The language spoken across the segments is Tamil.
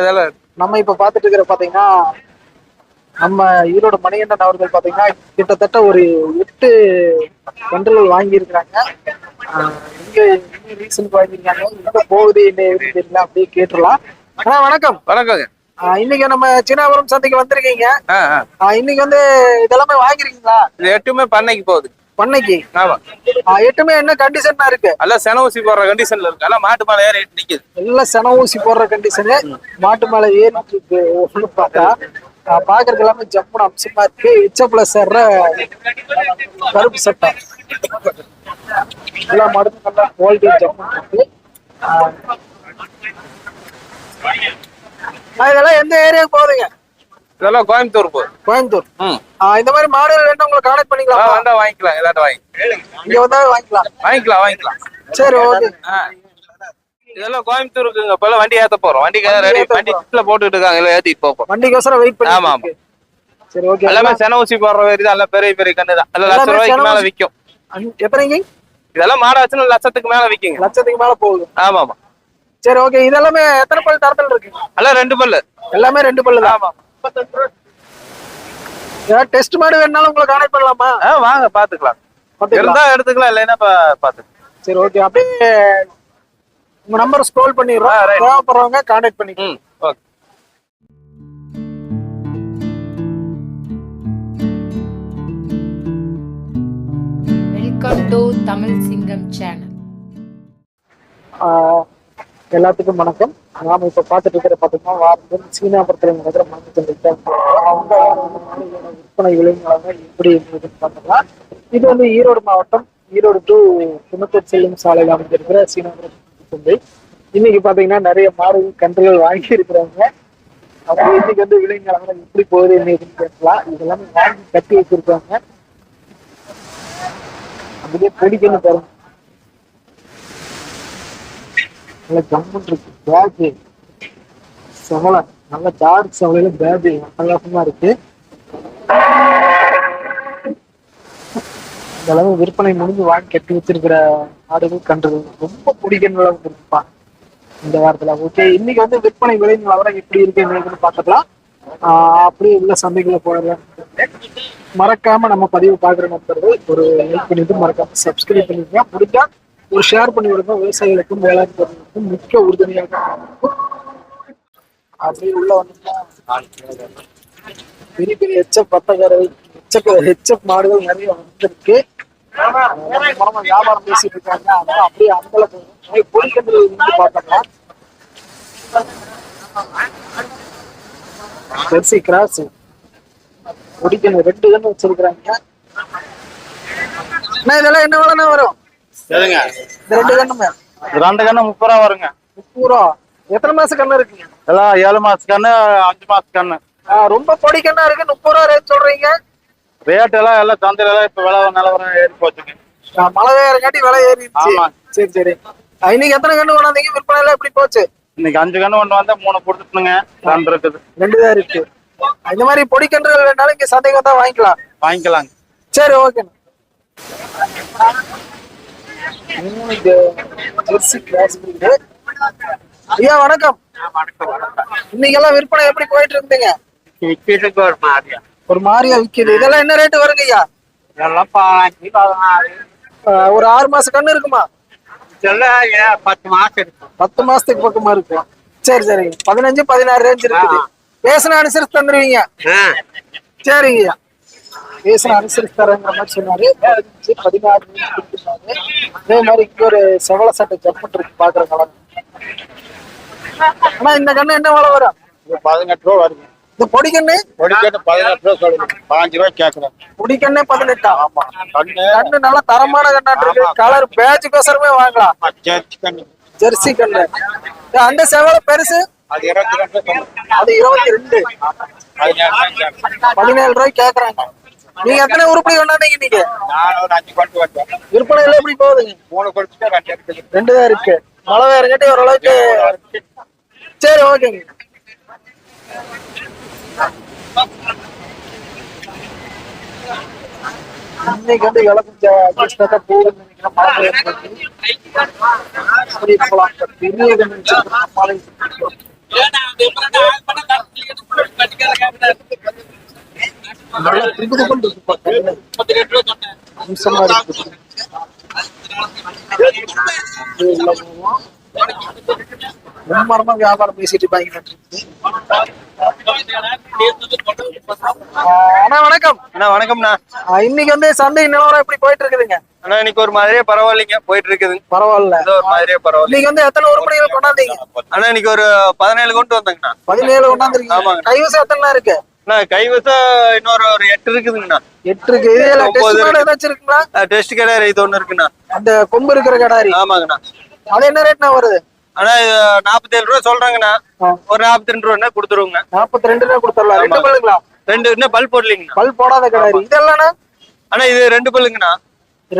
இதெல்லாம் நம்ம இப்ப பாத்துட்டு இருக்கிற பாத்தீங்கன்னா நம்ம ஈரோடு மணிகண்டன் அவர்கள் பாத்தீங்கன்னா கிட்டத்தட்ட ஒரு எட்டு கன்றுகள் வாங்கி இருக்கிறாங்க இங்க ரீசன் வாங்கியிருக்காங்க? எங்க போகுது என்ன தெரியல அப்படியே கேட்டுடலாம். அண்ணா வணக்கம். வணக்கங்க இன்னைக்கு நம்ம சின்னாபுரம் சந்தைக்கு வந்திருக்கீங்க. இன்னைக்கு வந்து இதெல்லாமே வாங்கிருக்கீங்களா இது எட்டுமே பண்ணைக்கு போகுது. பண்ணைக்கு. ஆமா. எட்டுமே என்ன கண்டிஷனா இருக்கு? எல்லாம் சென ஊசி போடுற கண்டிஷன்ல இருக்கு. எல்லாம் மாட்டு மேல ஏறி நிக்குது. எல்லாம் சென ஊசி போடுற கண்டிஷனு மாட்டு மேல ஏறிட்டு இருக்கு ஒண்ணு பார்த்தா ஆஹ் பாக்குறது எல்லாமே ஜம்முன்னு அம்சமா இருக்கு. இச்சப்புல சேர்ற கருப்பு சட்டை. எல்லா மாடுமே நல்லா குவாலிட்டி ஜம்முன்னு இருக்கு. இதெல்லாம் எந்த ஏரியாவுக்கு போகுதுங்க இதெல்லாம் கோயம்புத்தூர் போகுது கோயம்புத்தூர்? இந்த மாதிரி மாடுகள் வேணும் உங்களை கான்டாக்ட் பண்ணிக்கலாம்? வந்தா வாங்கிக்கலாம் எல்லாட்டும் வாங்கி இங்க வந்தா வாங்கிக்கலாம். வாங்கிக்கலாம் வாங்கிக்கலாம். சரி ஓகே. இதெல்லாம் கோயம்புத்தூருக்குங்க இப்ப வண்டி ஏத்த போறோம். வண்டிக்கு வண்டி ரெடி வண்டி போறோம். கிட்ட போட்டுட்டு இருக்காங்க எல்லாம் ஏத்திட்டு போப்போம் வண்டிக்கோசரம் வெயிட் பண்ணி ஆமா, ஆமா. சரி ஓகே எல்லாமே சென ஊசி போடுற மாதிரி தான் எல்லாம் பெரிய பெரிய கண்ணு தான். எல்லாம் லட்ச எல்லாமே ரூபாய்க்கு மேல. விக்கும். எத்தனைங்க இதெல்லாம் மாடாச்சுன்னா லட்சத்துக்கு மேல விக்குங்க. லட்சத்துக்கு மேல போகுது. ஆமா ஆமா. சரி ஓகே இதெல்லாமே எத்தனை பல் தரத்தில் இருக்கு? எல்லாம் ரெண்டு பல்லு. எல்லாமே ரெண்டு பல்லு தான். ஆமா. ஏதாவது டெஸ்ட் மாடு வேணாலும் உங்களை கான்டாக்ட் பண்ணலாமா? ஆ வாங்க பாத்துக்கலாம். இருந்தா எடுத்துக்கலாம் இல்லைன்னா பாத்துக்கலாம். சரி ஓகே அப்படியே உங்க நம்பர் ஸ்க்ரோல் பண்ணிடுறோம். தேவைப்படுறவங்க கான்டாக்ட் பண்ணிக்கலாம். ஓகே வெல்கம் டு தமிழ் சிங்கம் சேனல் ஆஹ் எல்லாத்துக்கும் வணக்கம். நாம இப்ப பாத்துட்டு இருக்கிற பாத்தீங்கன்னா வாரந்தோறும் சீனாபுரத்தில் நடக்கிற மருந்து அவங்க விற்பனை விலைங்களாக எப்படி இருக்குதுன்னு பார்த்தோம்னா இது வந்து ஈரோடு மாவட்டம் ஈரோடு டு குணத்தூர் செல்லும் சாலையில் அமைந்திருக்கிற சீனாபுரம் சந்தை இன்னைக்கு பாத்தீங்கன்னா நிறைய மாடுகள் கன்றுகள் வாங்கி இருக்கிறாங்க. அவங்க இன்னைக்கு வந்து விலைங்களாக எப்படி போகுது என்ன கேட்கலாம். இதெல்லாமே வாங்கி கட்டி வச்சிருக்காங்க. அப்படியே பிடிக்கணும் பாருங்க. நல்ல கம்முன் இருக்கு. பேகு செவலை. நல்ல டார்க் செவலையில பேகு அட்டகாசமா இருக்கு. இந்த அளவு விற்பனை முடிஞ்சு வாங்கி கட்டி வச்சிருக்கிற ஆடுகள் கண்டது ரொம்ப பிடிக்கிற அளவுக்கு இருக்குப்பா. இந்த வாரத்துல. ஓகே இன்னைக்கு வந்து விற்பனை விலை நிலவரம் எப்படி இருக்கு என்னன்னு பாத்துக்கலாம் ஆஹ் அப்படியே உள்ள சந்தைகளை போயிடலாம் மறக்காம நம்ம பதிவு பாக்குற நண்பர்கள் ஒரு லைக் பண்ணிட்டு மறக்காம சப்ஸ்கிரைப் பண்ணிருங்க முடிஞ்சா ஒரு ஷேர் பண்ணி விடுங்க விவசாயிகளுக்கும் வேளாண் பொருளுக்கும் மிக்க உறுதுணையாக இருக்கும். உள்ள வந்தோம்னா பெரிய பெரிய எச்சப் பத்தகரை எச்சக்க ஹெச்எப் மாடுகள் நிறைய வந்திருக்கு. வியாபாரம் பேசிட்டு இருக்காங்க. அதனால அப்படியே அங்கல போய் இருந்து பார்த்தோம்னா ஜெர்சி கிராஸ். பொடிக்கன்று ரெண்டு கன்று வச்சிருக்கிறாங்க. இதெல்லாம் என்ன வேலைன்னா வரும்? இந்த ரெண்டு கண்ணுமே ரெண்டு கண்ணு முப்பது ரூபா வருங்க. முப்பது ரூபா. எத்தனை மாசம் கண்ணு இருக்குங்க? எல்லாம் ஏழு மாச கண்ணு அஞ்சு மாச கண்ணு. ரொம்ப பொடி கண்ணா இருக்கு. முப்பது ரூபா ரேட் சொல்றீங்க. ரேட் எல்லாம் எல்லாம் சந்தையில எல்லாம் இப்ப விலை நிலவரம் ஏறி போச்சுங்க. மழை வேறங்காட்டி விலை ஆமா. சரி சரி. இன்னைக்கு எத்தனை கண்ணு கொண்டாந்தீங்க விற்பனை எல்லாம் எப்படி போச்சு? இன்னைக்கு அஞ்சு கண்ணு ஒண்ணு வந்தா மூணு கொடுத்துட்டுங்க ரெண்டு இருக்குது. ரெண்டு தான் இருக்கு. இந்த மாதிரி பொடி கன்றுகள் வேணாலும் இங்க சந்தைக்கு வந்தா வாங்கிக்கலாம். வாங்கிக்கலாங்க. சரி ஓகே ஜெர்சி கிராஸ் breed. ஐயா வணக்கம். இன்னைக்கு எல்லாம் விற்பனை எப்படி போயிட்டு இருந்தீங்க விக்கிறதுக்கு ஒரு மாதிரியா ஒரு மாதிரியா விக்குது. இதெல்லாம் என்ன ரேட் வருங்க ஐயா? இதெல்லாம் பாஞ்சு பதினாறு ஒரு ஆறு மாசம் கண்ணு இருக்குமா? இதெல்லாம் பத்து மாசம் இருக்கும் பத்து மாசத்துக்கு பக்கமா இருக்கும். சரி சரி பதினஞ்சு பதினாறு ரேஞ்ச் இருக்குது. பேசின அனுசரிச்சு தந்துருவீங்க. சரிங்கய்யா. பேசின அனுசரிச்சு தரேங்கிற மாதிரி சொன்னாரு. பதினாறு. அதே மாதிரி இங்க ஒரு செவல சட்டை ஜப்பட் இருக்கு பாக்குற கலர். ஆனா இந்த கண்ணு என்ன விலை வரும்? பதினெட்டு ரூபா வருங்க இந்த பொடி கண்ணு? பதினெட்டு ரூபா சொல்லுங்க. பாஞ்சு ரூபாய் கேட்கறேன் பொடி கண்ணே பதினெட்டா? ஆமா. கண்ணு. கண்ணு நல்லா தரமான கண்ணாட்டு இருக்கு. கலர் பேஜுக்கோசரமே வாங்கலாம். சேர்த்து கண்ணு. ஜெர்சி கண்ணு. அந்த செவல பெருசு? அது இருபத்தி ரெண்டு சொல்லுங்க. அது இருபத்தி ரெண்டு. பதினேழு ரூபாய் கேக்குறாங்க நீங்க எத்தனை உருப்படி கொண்டாடுங்க நீங்க விற்பனை விற்பனையில எப்படி போகுதுங்க மூணு குறைச்சிட்டு ரெண்டு தான் இருக்கு. மழை வேற கட்டி ஓரளவுக்கு சரி ஓகேங்க இன்னைக்கு வந்து இழப்பு அட்ஜஸ்டாக போகுதுன்னு அம்சமா இருக்கு போவோம். மும்மரமா வியாபாரம் பேசிட்டு இருப்பாங்க அண்ணா வணக்கம். அண்ணா வணக்கம்ண்ணா. இன்னைக்கு வந்து சந்தை நிலவரம் எப்படி போயிட்டு இருக்குதுங்க அண்ணா இன்னைக்கு ஒரு மாதிரியே பரவாயில்லைங்க போயிட்டு இருக்குதுங்க பரவாயில்ல. ஏதோ ஒரு மாதிரியே பரவாயில்ல. இன்னைக்கு வந்து எத்தனை உருப்படிகள் கொண்டாந்தீங்க? அண்ணா இன்னைக்கு ஒரு பதினேழு கொண்டு வந்தேங்கண்ணா. பதினேழு கொண்டாந்துருக்கீங்க. கைவசம் எத்தனை இருக்கு? கைவசம் இன்னொரு ஒரு எட்டு இருக்குதுங்கண்ணா. எட்டு இருக்கு இருக்கு. ஏதாச்சும் இருக்குங்களா? டெஸ்ட் கிடையாது இது ஒண்ணு இருக்குண்ணா. அந்த கொம்பு இருக்கிற கடாரி. ஆமாங்கண்ணா. அது என்ன ரேட்னா வருது? இது நாற்பத்தேழு ரூபா சொல்றாங்கண்ணா. ஒரு நாற்பத்தி ரெண்டு ரூபா கொடுத்துருவோங்க. நாற்பத்தி ரெண்டு ரூபா கொடுத்துடலாம். ரெண்டு. பல்லுங்களா? ரெண்டு இன்னும் பல் போடலீங்கண்ணா. பல் போடாத கடாரி. இதெல்லாம் அண்ணா இது ரெண்டு பல்லுங்கண்ணா.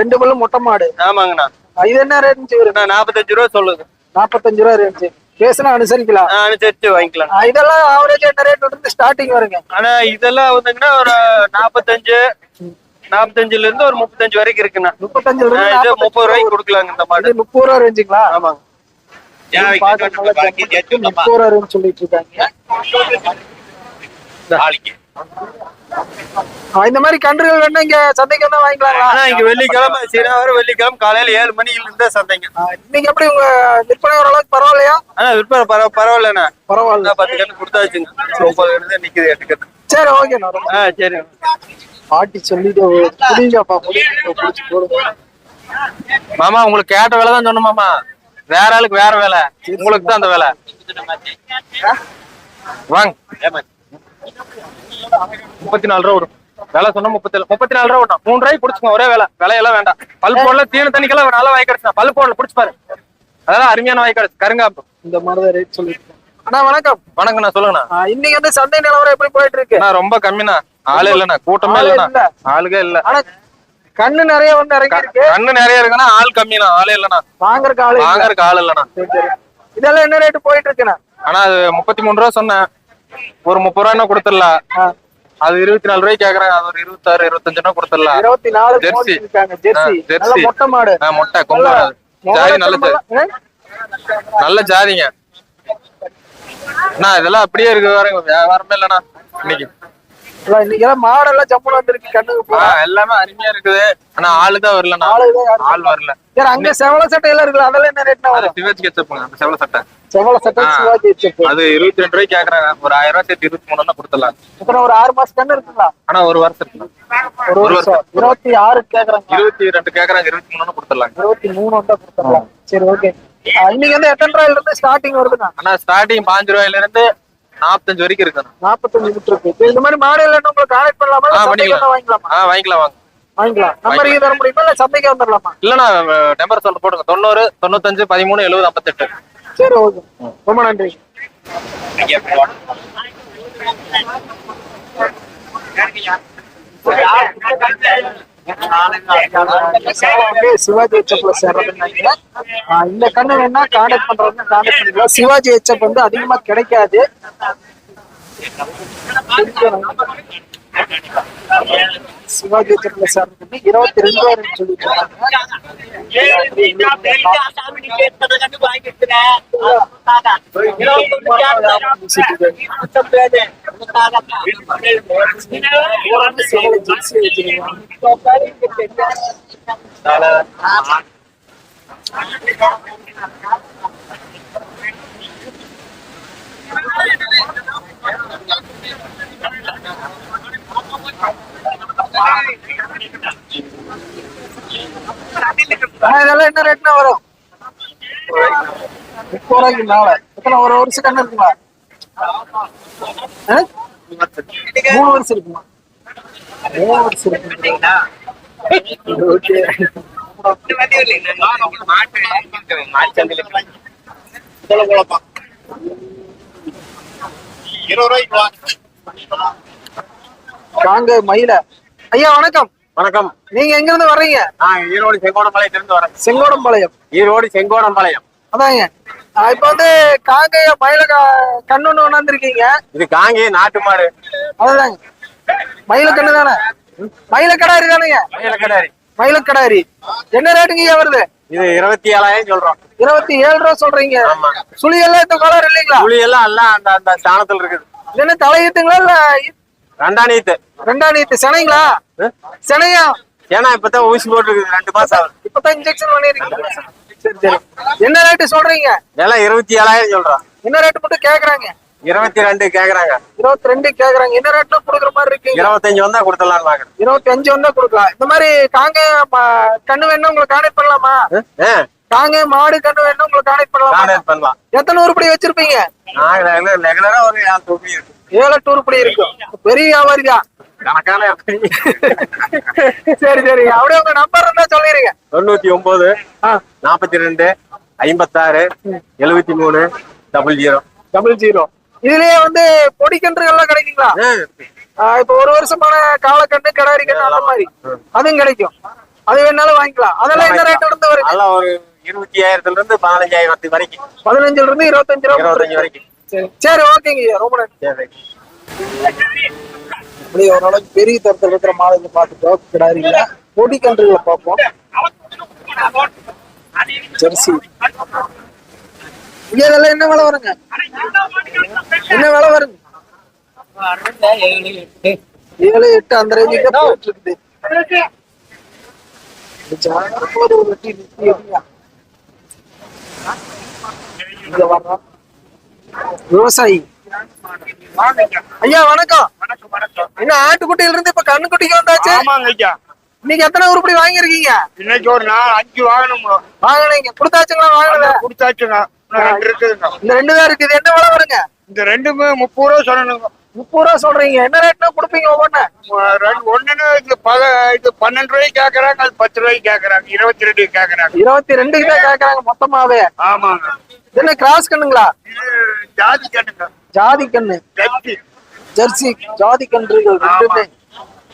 ரெண்டு பல்லு மொட்டை மாடு. ஆமாங்கண்ணா. இது என்ன ரேட்னு நாற்பத்தஞ்சு ரூபா சொல்லுது. நாற்பத்தஞ்சு ரூபா ரேஞ்சு பேசுனா அனுசரிக்கலாம். அனுசரிச்சு வாங்கிக்கலாம். இதெல்லாம் ஆவரேஜ் என்ன ரேட் வந்து ஸ்டார்டிங் வருங்க. ஆனா இதெல்லாம் வந்துங்கன்னா ஒரு நாற்பத்தஞ்சு நாற்பத்தஞ்சுல இருந்து ஒரு முப்பத்தஞ்சு வரைக்கும் இருக்குண்ணா. இருந்து நாற்பத்தஞ்சு முப்பது ரூபாய்க்கு கொடுக்கலாங்க இந்த மாடு. இது முப்பது ரூபா ரேஞ்சுங்களா ஆமாங்க. முப்பது ரூபா ரேஞ்ச் சொல்லிட்டு இருக்காங்க. ஆஹ் இந்த மாதிரி கன்றுகள் வேணா இங்க சந்தைக்கு வந்தா வாங்கிக்கலாங்களா? இங்க வெள்ளிக்கிழமை சீனாவரம் வெள்ளிக்கிழமை காலையில ஏழு மணிக்கு இருந்தே சந்தைங்க ஆஹ் இன்னைக்கு எப்படி உங்க விற்பனை ஓரளவுக்கு பரவாயில்லையா? ஆனா விற்பனை பரவ பரவாயில்லண்ணா. பரவாயில்ல. பத்து கண்ணு கொடுத்தாச்சுங்க. ஒன்பது கண்ணு தான் நிக்குது எட்டு சரி ஓகே நான் ஆ சரி. பாட்டி சொல்லிட்டு புரியுங்கப்பா புடிச்சு போடுங்க. மாமா உங்களுக்கு கேட்ட வேலை தான் சொன்ன மாமா. வேற ஆளுக்கு வேற வேலை. உங்களுக்கு தான் அந்த வேலை. வாங்க. முப்பத்தி நாலு ரூபா வரும். வேலை சொன்னா முப்பத்தி முப்பத்தி நாலு ரூபா வரும். மூணு ரூபாய்க்கு பிடிச்சுக்கோ ஒரே வேலை. விலையெல்லாம் வேண்டாம். பல் போடல தீன தண்ணிக்கெல்லாம் நல்லா வாய் கிடைச்சா பல் போடல பிடிச்சு பாரு. அதெல்லாம் அருமையான வாய் கிடைச்சு கருங்காப்பு இந்த மாதிரி ரேட் சொல்லிட்டு அண்ணா வணக்கம். வணக்கண்ணா சொல்லுங்கண்ணா. இன்னைக்கு வந்து சந்தை நிலவரம் எப்படி போயிட்டு இருக்கு? அண்ணா ரொம்ப கம்மிண்ணா. ஆளே இல்லண்ணா. கூட்டமே இல்லண்ணா. இல்ல. ஆளுகே இல்ல. ஆனா கண்ணு நிறைய வந்து இறங்கி இருக்கு கண்ணு நிறைய இருக்குன்னா ஆள் கம்மிண்ணா. ஆளே இல்லண்ணா. வாங்குறதுக்கு ஆளு. வாங்கறதுக்கு ஆள் இல்லண்ணா. இதெல்லாம் என்ன ரேட் போயிட்டு இருக்குண்ணா? ஆனா அது முப்பத்தி மூணு ரூபா சொன்னேன். ஒரு முப்பது ரூபா கொடுத்துடலாம் அது இருபத்தி நாலு ரூபாய்க்கு கேக்குறாங்க. அது ஒரு இருபத்தாறு இருபத்தஞ்சு ரூபா கொடுத்துடலாம் இருபத்தி நாலு ஜெர்சி. ஜெர்சி. மொட்டை மாடு. மொட்டை கொம்பு. ஜாதி நல்ல ஜாதி? நல்ல ஜாதிங்க. அண்ணா இதெல்லாம் அப்படியே இருக்கு பாருங்க. வியாபாரமே இல்லண்ணா. இன்னைக்கு இன்னைக்கு எல்லாம் மாடெல்லாம் ஜம்முன்னு வந்திருக்கு கண்ணுக்கு. எல்லாமே அருமையா இருக்குது. ஆனா ஆளு தான் வரலண்ணா ஆளு வரல. சரி அங்க செவல சட்டை எல்லாம் இருக்குல்ல அதெல்லாம் என்ன ரேட்னா வரும்? சிவாஜி அந்த செவல சட்டை. செவல சட்டை. சிவாஜி அது இருபத்தி ரெண்டு ரூபாய்க்கு கேக்குறாங்க. ஒரு ஆயிரம் ரூபாய் சேர்த்து இருபத்தி மூணு கொடுத்துடலாம். அப்புறம் ஒரு ஆறு மாசம் கண்ணு இருக்குங்களா? ஆனா ஒரு வருஷம் இருக்குண்ணா. ஒரு வருஷம். இருபத்தி ஆறு கேக்குறாங்க. இருபத்தி ரெண்டு கேக்குறாங்க இருபத்தி மூணு கொடுத்துடலாம். இருபத்தி மூணு வந்தா கொடுத்துடலாம். சரி ஓகே இன்னைக்கு வந்து எத்தனை ரூபாயில இருந்து ஸ்டார்டிங் வருதுண்ணா? ஆனா ஸ்டார்டிங் பாஞ்சு ரூபாயில இருந்து நாற்பத்தஞ்சு வரைக்கும் இருக்குண்ணா நாற்பத்தஞ்சு மீட்டர் இருக்கு. இந்த மாதிரி மாடல் என்ன உங்களுக்கு கான்டாக்ட் பண்ணலாமா? வாங்கிக்கலாமா? ஆ வாங்கிக்கலாம் வாங்க. வாங்கிக்கலாம். நம்பர் தர முடியுமா? இல்ல சந்தைக்கு வந்துடலாமா இல்லண்ணா நம்பர் சொல்ல போடுங்க தொண்ணூறு தொண்ணூத்தஞ்சு பதிமூணு எழுபது ஐம்பத்தெட்டு சரி ஓகே. ரொம்ப நன்றி. ஓகே, சிவாஜி ஹெச்எப்ல சேர்றதுன்னாங்க ஆஹ் இந்த கண்ணன் என்ன கான்டாக்ட் பண்றது கான்டாக்ட் பண்ணிக்கலாம். சிவாஜி ஹெச்எப் வந்து அதிகமா கிடைக்காது. சிவாஜி ஹெச்எப்ல சேர்றதுக்கு இருபத்தி ரெண்டு வரைக்கும் சொல்லிட்டு ஆனா இதெல்லாம் என்ன ரேட்னா வரும்? முப்பது ரூபாய்க்கு மேல. எத்தனை ஒரு வருஷம் கண்ணு மூணு வருஷம் இருக்குமா? மூணு வருஷம் இருக்குங்களா ஓகே. வாங்க மயில. ஐயா வணக்கம். வணக்கம். நீங்க எங்க இருந்து வர்றீங்க? நான் ஈரோடு செங்கோடம்பாளையத்துல இருந்து வரேன். செங்கோடம்பாளையம். ஈரோடு செங்கோடம்பாளையம். அதாங்க. இப்ப வந்து காங்கைய மயில கண்ணு கொண்டாந்துருக்கீங்க இது காங்கி நாட்டு மாடு. அதுதாங்க மயில கண்ணு தானே? மயில கடாரி தானேங்க? மயிலக்கடாரி. மயிலக்கடாரி. என்ன ரேட்டுங்க வருது? இது இருபத்தி ஏழாயிரம் சொல்றோம். இருபத்தி ஏழு ரூபா சொல்றீங்க. சுழி எல்லாம் இந்த கலர் இல்லைங்களா? புளி எல்லாம் எல்லாம் அந்த அந்த ஸ்தானத்துல இருக்குது. இது என்ன தலையீத்துங்களா இல்ல ரெண்டாம் நீத்து. ரெண்டாம் நீத்து. சினைங்களா? சினையா? ஏன்னா இப்பதான் ஊசி போட்டுருக்குது. ரெண்டு மாசம் ஆகுது. இப்பதான் இன்ஜெக்ஷன் பண்ணிருக்கீங்க. சரி. சரி என்ன ரேட்டு சொல்றீங்க? விலை இருபத்தி ஏழாயிரம் சொல்றோம் என்ன ரேட்டு மட்டும் கேக்குறாங்க? இருபத்தி ரெண்டு கேக்குறாங்க. இருபத்தி ரெண்டு கேக்குறாங்க. என்ன ரேட்ல கொடுக்குற மாதிரி இருக்கீங்க? இருபத்தஞ்சு வந்தா கொடுத்துடலாம்னு பாக்குறேன். இருபத்தி அஞ்சு வந்தா கொடுக்கலாம். இந்த மாதிரி காங்க கண்ணு வேணும் உங்களுக்கு கான்டெக்ட் பண்ணலாமா? ஆ, காங்க மாடு கண்ணு வேணும் உங்களுக்கு கான்டெக்ட் பண்ணலாமா? பண்ணலாம். எத்தனை உருப்படி வச்சிருப்பீங்க? ரெகுலர் ஒரு ஏழு எட்டு உருப்படி இருக்கும் பெரிய வியாபாரி. தான் சரி சரி. அப்படியே உங்க நம்பர் இருந்தா சொல்லிருங்க. தொண்ணூத்தி ஒன்பது நாற்பத்தி ரெண்டு ஐம்பத்தாறு எழுபத்தி மூணு டபுள் ஜீரோ டபுள் ஜீரோ இதுலயே வந்து பொடிக்கன்றுகள்லாம் கிடைக்குங்களா? இப்ப ஒரு வருஷமான காலக்கண்ணு கிடாரி கண்ணு அந்த மாதிரி. அதுவும் கிடைக்கும். அது வேணாலும் வாங்கிக்கலாம். அதெல்லாம் என்ன ரேட் நல்லா ஒரு இருபத்தி ஆயிரத்துல இருந்து பதினஞ்சாயிரத்து வரைக்கும். பதினஞ்சுல இருந்து இருபத்தஞ்சு ரூபா இருபத்தஞ்சு வரைக்கும். சரி சரி ஓகேங்க ரொம்ப நன்றி. அப்படியே ஓரளவுக்கு பெரிய தரத்தில் இருக்கிற மாடுகளை பார்த்துட்டோம் கிடாரியில பொடிக்கன்றுகளை பார்ப்போம். ஜெர்சி இங்க இதெல்லாம் என்ன விலை வருங்க? என்ன விலை வருங்க? ஏழு எட்டு அந்த ரேஞ்சுக்கு தான் போயிட்டு இருக்குது இந்த ஜானகம் ஒரு வெட்டி நிறுத்தி எறியா. இங்க வர்றோம். விவசாயி. ஐயா வணக்கம். என்ன ஆட்டுக்குட்டியில இருந்து இப்ப கண்ணுக்குட்டிக்கு வந்தாச்சு? ஆமாங்க ஐயா. இன்னைக்கு எத்தனை உருப்படி வாங்கியிருக்கீங்க? இன்னைக்கு ஒரு நாள் அஞ்சு வாங்கணும் வாங்கினீங்க கொடுத்தாச்சுங்களா வாங்கினத கொடுத்தாச்சுங்க. இந்த ரெண்டு தான் இருக்குது. என்ன விலை வருங்க? இந்த ரெண்டுமே முப்பது ரூபா சொல்லணுங்க முப்பது ரூபா சொல்றீங்க. என்ன ரேட்னா கொடுப்பீங்க ஒவ்வொன்னு ரெண்டு ஒண்ணுன்னு இது பத இது பன்னெண்டு ரூபாய்க்கு கேக்குறாங்க அது பத்து ரூபாய்க்கு கேக்குறாங்க. இருபத்தி ரெண்டு கேக்குறாங்க. இருபத்தி ரெண்டுக்கு தான் கேட்கறாங்க மொத்தமாவே. ஆமாங்க. என்ன கிராஸ் கண்ணுங்களா? ஜாதி கண்ணுங்க. ஜாதி கண்ணு. ஜெர்சி ஜாதி கன்றுகள் ரெண்டுமே.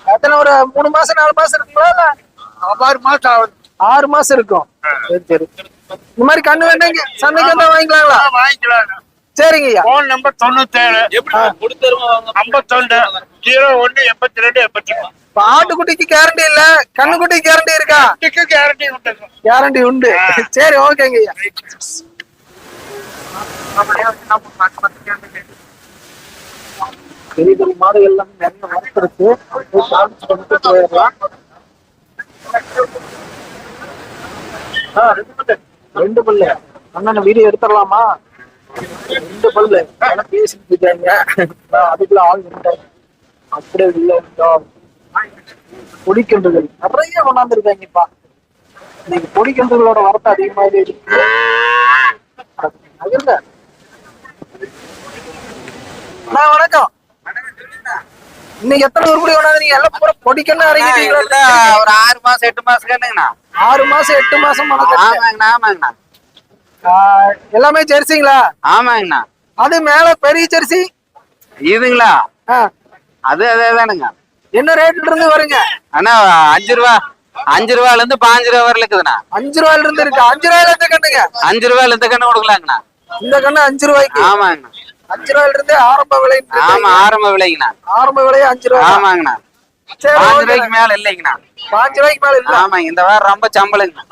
எத்தனை ஒரு மூணு மாசம் நாலு மாசம் இருக்குங்களா ஆறு மாசம் ஆகுது. ஆறு மாசம் இருக்கும். சரி சரி. இந்த மாதிரி கண்ணு வேண்டாங்க சந்தைக்கு வாங்கிக்கலாங்களா? ஆ, வாங்கிக்கலாங்க. சரிங்க ஐயா போன் நம்பர் தொண்ணூத்தேழு ஐம்பத்தொன்னு ஜீரோ ஒண்ணு எண்பத்தி ரெண்டு எண்பத்தி மூணு ஆட்டுக்குட்டிக்கு கேரண்டி இல்ல கண்ணுக்குட்டிக்கு கேரண்டி இருக்கா? கேரண்டி உண்டுங்க கேரண்டி உண்டு. சரி ஓகேங்க ஐயா பெரிய பெரிய மாடுகள் எல்லாம் நிறைய வளர்த்துருக்கு. கொண்டு போயிடலாம். ரெண்டு பல்லு அண்ணன் வீடியோ எடுத்துடலாமா? ரெண்டு பல்லு பேசிட்டு இருக்காங்க. அதுக்குள்ள ஆள் வந்துட்டாங்க அப்படியே உள்ள வந்துட்டோம். பொடிக்கன்றுகள் நிறைய கொண்டாந்துருக்காங்கப்பா. இன்னைக்கு பொடிக்கன்றுகளோட வரத்து அதிகமாகவே இருக்கு. அண்ணா வணக்கம். இன்னைக்கு எத்தனை உருப்படி கொண்டாந்துறீங்க எல்லாம் பூரா பொடிக்கன்னு இறங்கிட்டீங்களா ஒரு ஆறு மாசம் எட்டு மாசம் கண்ணுங்கண்ணா ஆறு மாசம் எட்டு மாசம். ஆமாங்கண்ணா ஆமாங்கண்ணா. எல்லாமே ஜெர்சிங்களா? ஆமாங்கண்ணா. அது மேல பெரிய ஜெர்சி? இதுங்களா? அது அதே தானுங்க என்ன ரேட்ல இருந்து வருங்க? அண்ணா அஞ்சு ரூபா அஞ்சு ரூபால இருந்து பாஞ்சு ரூபா வரல இருக்குதுண்ணா அஞ்சு ரூபாயில இருந்து இருக்கு. அஞ்சு ரூபாயில இருந்து கண்ணுங்க. அஞ்சு ரூபாயில இந்த கண்ணு கொடுக்கலாங்கண்ணா. இந்த கண்ணு அஞ்சு ரூபாய்க்கு. ஆமாங்கண்ணா. அஞ்சு ரூபாயில இருந்து ஆரம்ப விலை ஆமா ஆரம்ப விலைங்கண்ணா. ஆரம்ப விலை அஞ்சு ரூபாய் ஆமாங்கண்ணா. பாஞ்சு. ரூபாய்க்கு மேல இல்லைங்கண்ணா. பாஞ்சு ரூபாய்க்கு மேல இல்ல. ஆமாங்க இந்த வாரம் ரொம்ப சம்பளங்கண்ணா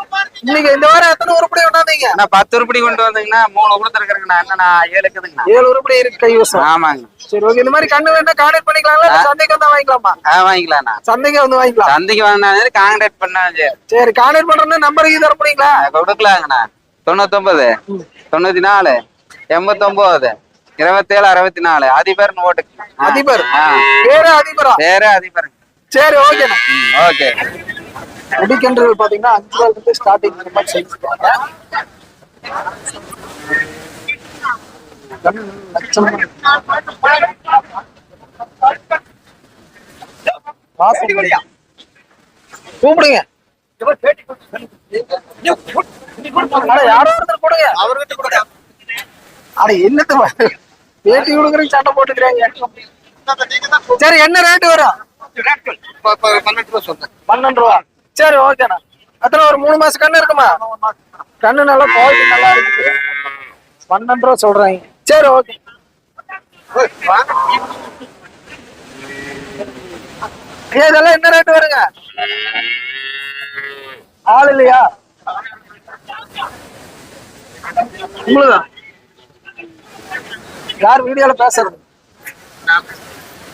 இன்னைக்கு இந்த வாரம் எத்தனை உருப்படி கொண்டாந்தீங்க? அண்ணா பத்து உருப்படி கொண்டு வந்தீங்கன்னா மூணு கொடுத்துருக்குறேங்கண்ணா என்னண்ணா ஏழு இருக்குதுங்கண்ணா ஏழு உருப்படி இருக்கு ஆமாங்க. சரி ஓகே. இந்த மாதிரி கண்ணு வேணா கான்டாக்ட் சந்தைக்கு வந்தா வாங்கிக்கலாமா? ஆ வாங்கிக்கலாம்ண்ணா. சந்தைக்கு வந்து வாங்கிக்கலாம். சந்தைக்கு வாங்கினா கான்டாக்ட் பண்ணா சரி சரி கான்டாக்ட் பண்றேன்னா நம்பர் இது தர முடியுங்களா கொடுக்கலாங்கண்ணா. தொண்ணூத்தொன்பது தொண்ணூத்தி நாலு எண்பத்தொன்பது இருபத்தேழு அறுபத்தி நாலு அதிபர். ஓட்டு அதிபர் பேரு அதிபரா? வேற அதிபர் சரி ஓகேண்ணா ஓகே முடிக்கின்றது பாத்தீங்கன்னா அஞ்சு ரூபாயில இருந்து ஸ்டார்டிங் இந்த மாதிரி செஞ்சுருக்காங்க? கூப்பிடுங்க. அட, யாரோ ஒருத்தர் கொடுங்க அட என்னத்த பேட்டி கொடுக்குறேன் சண்டை போட்டுக்கிறாங்க சரி என்ன ரேட் வரும்? பன்னெண்டு ரூபா. சொல்றேன் பன்னெண்டு ரூபா சரி ஓகேண்ணா. அத்தனை ஒரு மூணு மாசம் கண்ணு இருக்குமா? கண்ணு நல்லா குவாலிட்டி நல்லா இருக்கு. பன்னெண்டு ரூபா சொல்றாங்க சரி ஓகே. இதெல்லாம் என்ன ரேட் வருங்க? ஆள் இல்லையா? உங்களுதான் யார் வீடியோல பேசுறது?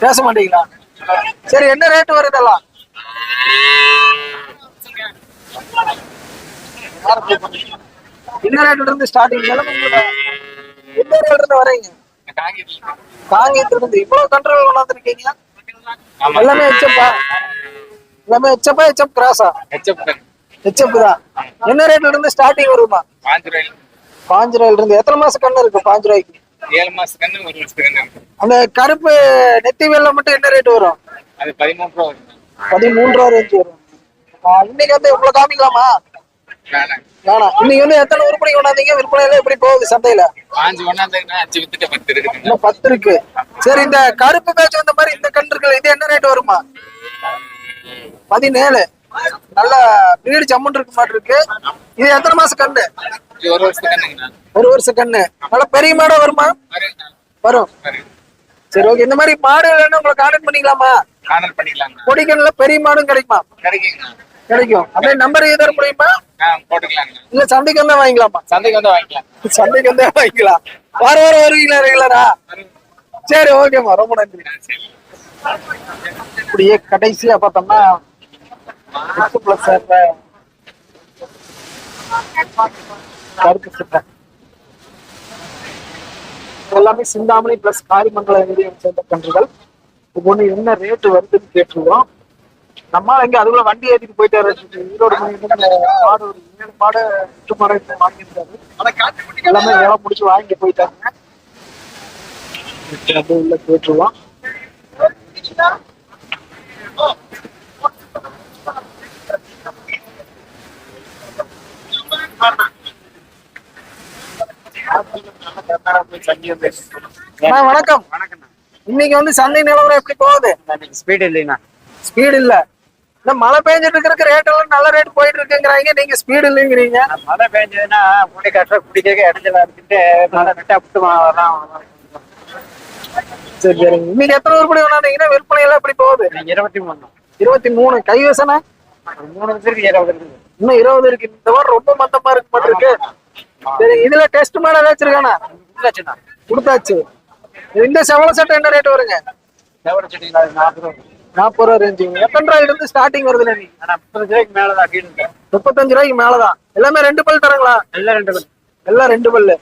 பேச மாட்டீங்களா? சரி என்ன ரேட் வருதெல்லாம் என்ன ரேட்ல இருந்து ஸ்டார்டிங் எந்த ரேட்ல இருந்து வரீங்க காங்கேயத்துல இருந்து இவ்வளவு கண்ட்ரோல் கொண்டாந்துருக்கீங்க எல்லாமே ஹெச்எப்பா எல்லாமே ஹெச்எப்பா ஹெச்எப் கிராஸா ஹெச்எப் தான். என்ன ரேட்ல இருந்து ஸ்டார்டிங் வருமா? பாஞ்சு ரூபாயில இருந்து. எத்தனை மாசம் கண்ணு இருக்கு பாஞ்சு ரூபாய்க்கு? ஏழு கண்ணு ஒரு வருஷத்துக்கு கண்ணு. அந்த கருப்பு நெத்தி வெள்ளை மட்டும் என்ன ரேட் வரும்? அது பதிமூணு ரூபா வரும். பதிமூன்று ரூபா ரேஞ்ச் வரும். இன்னைக்கு வந்து இவ்வளவு காமிக்கலாமா? வேணாம். இன்னைக்கு வந்து எத்தனை உருப்படி கொண்டாந்தீங்க? விற்பனையில எப்படி போகுது சந்தையில? பாஞ்சு ஒன்னாந்தா அஞ்சு வித்துட்டு பத்து இருக்குதுங்க இன்னும் பத்து இருக்கு. சரி இந்த கருப்பு பேட்ச் வந்த மாதிரி இந்த கன்று இருக்குல்ல இது என்ன ரேட் வருமா? பதினேழு. நல்ல பிரீடு ஜம்முன் இருக்கு மாட்டு இருக்கு. இது எத்தனை மாசம் கண்ணு? ஒரு வருஷம் கண்ணு. நல்ல பெரிய மாடா வருமா? வரும் சரி ஓகே இந்த மாதிரி மாடு வேணும் உங்களை கான்டாக்ட் பண்ணிக்கலாமா? காணல் பண்ணிக்கலாங்கண்ணா. கொடிக்கண்ணுல பெரிய மாடும் கிடைக்குமா? கிடைக்கும். அப்படியே நம்பர் தர முடியுமா? இல்ல சந்தைக்கு வந்தா வாங்கிக்கலாமா? சந்தைக்கு வந்து வாங்கிக்கலாம். சந்தைக்கு வந்தா வாங்கிக்கலாம். வார வாரம் வருவீங்களா ரெகுலரா? சரி ஓகேம்மா ரொம்ப நன்றி. இப்படியே கடைசியா பார்த்தோம்னா கருப்பு சிட்டை எல்லாமே சிந்தாமணி பிளஸ் காரிமங்கல ஏரியாவை சேர்ந்த கன்றுகள் ஒவ்வொன்று என்ன ரேட்டு வருதுன்னு கேட்டுருவோம் நம்மால எங்க அதுக்குள்ள வண்டி ஏற்றிட்டு போயிட்டாரு. ஈரோடு மாடு ஒரு ஏழு மாடு எட்டு மாடு வாங்கியிருந்தாரு எல்லாமே வேலை முடிச்சு வாங்கிட்டு போயிட்டாங்க. உள்ள கேட்டுருவோம் வணக்கம். இன்னைக்கு வந்து சந்தை நிலவரம் எப்படி போகுது? ஸ்பீட் இல்லைண்ணா. ஸ்பீடு இல்ல. இந்த மழை பெஞ்சிட்டு இருக்கிற ரேட் எல்லாம் நல்ல ரேட் போயிட்டு இருக்குங்கிறாங்க. நீங்க ஸ்பீடு இல்லைங்கிறீங்க. மழை பெஞ்சதுன்னா குடி கஷ்டம் குடிக்க இடைஞ்சலா இருக்குன்ட்டு மழை விட்டு அப்படி வரலாம். சரி சரிங்க இன்னைக்கு எத்தனை உருப்படி கொண்டாந்தீங்கன்னா விற்பனை எல்லாம் எப்படி போகுது? இருபத்தி மூணு. இருபத்தி மூணு. கைவசனா? மூணு பேருக்கு இருபது இருக்குது இன்னும் இருபது இருக்கு. இந்த வாரம் ரொம்ப மந்தமா இருக்கு மட்டும் இருக்கு சரி இதுல டெஸ்ட் மேல ஏதாச்சும் இருக்கானா? கொடுத்தாச்சு. இந்த செவல சட்டை என்ன ரேட் வருங்க? நாற்பது ரூபா ரேஞ்சு எத்தனை ரூபாயில இருந்து ஸ்டார்டிங் வருதுல நீ? ரூபாய்க்கு மேலதான் முப்பத்தஞ்சு ரூபாய்க்கு மேலதான். எல்லாமே ரெண்டு பல் தரங்களா? எல்லாம் ரெண்டு பேர் எல்லாம் ரெண்டு பல்லு.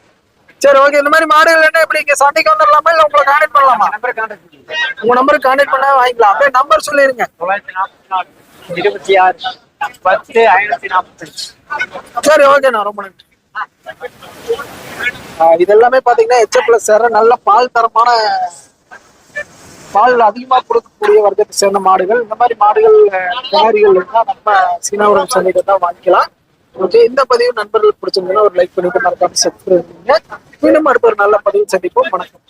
சரி ஓகே இந்த மாதிரி மாடுகள் என்ன எப்படி? இங்க சந்தைக்கு வந்துடலாமா? இல்ல உங்களை கான்டாக்ட் பண்ணலாமா? உங்க நம்பருக்கு கான்டாக்ட் பண்ணா வாங்கிக்கலாம். அப்படியே நம்பர் சொல்லிருங்க. இருபத்தி ஆறு பத்து ஐநூத்தி நாற்பத்தஞ்சு. சரி ஓகேண்ணா ரொம்ப நன்றி. இதெல்லாமே பாத்தீங்கன்னா எச்எஃப் பிளஸ் சேர நல்ல பால் தரமான பால் அதிகமா கொடுக்கக்கூடிய வர்க்கத்தை சேர்ந்த மாடுகள். இந்த மாதிரி மாடுகள் தயாரிகள் இருந்தா நம்ம சீனாபுரம் சந்தைக்கு தான் வாங்கிக்கலாம். ஓகே இந்த பதிவு நண்பர்களுக்கு பிடிச்சிருந்தீங்கன்னா ஒரு லைக் பண்ணிட்டு மறக்காம சப்ஸ்கிரைப் பண்ணுங்க. மீண்டும் அடுத்த ஒரு நல்ல பதிவு சந்திப்போம். வணக்கம்.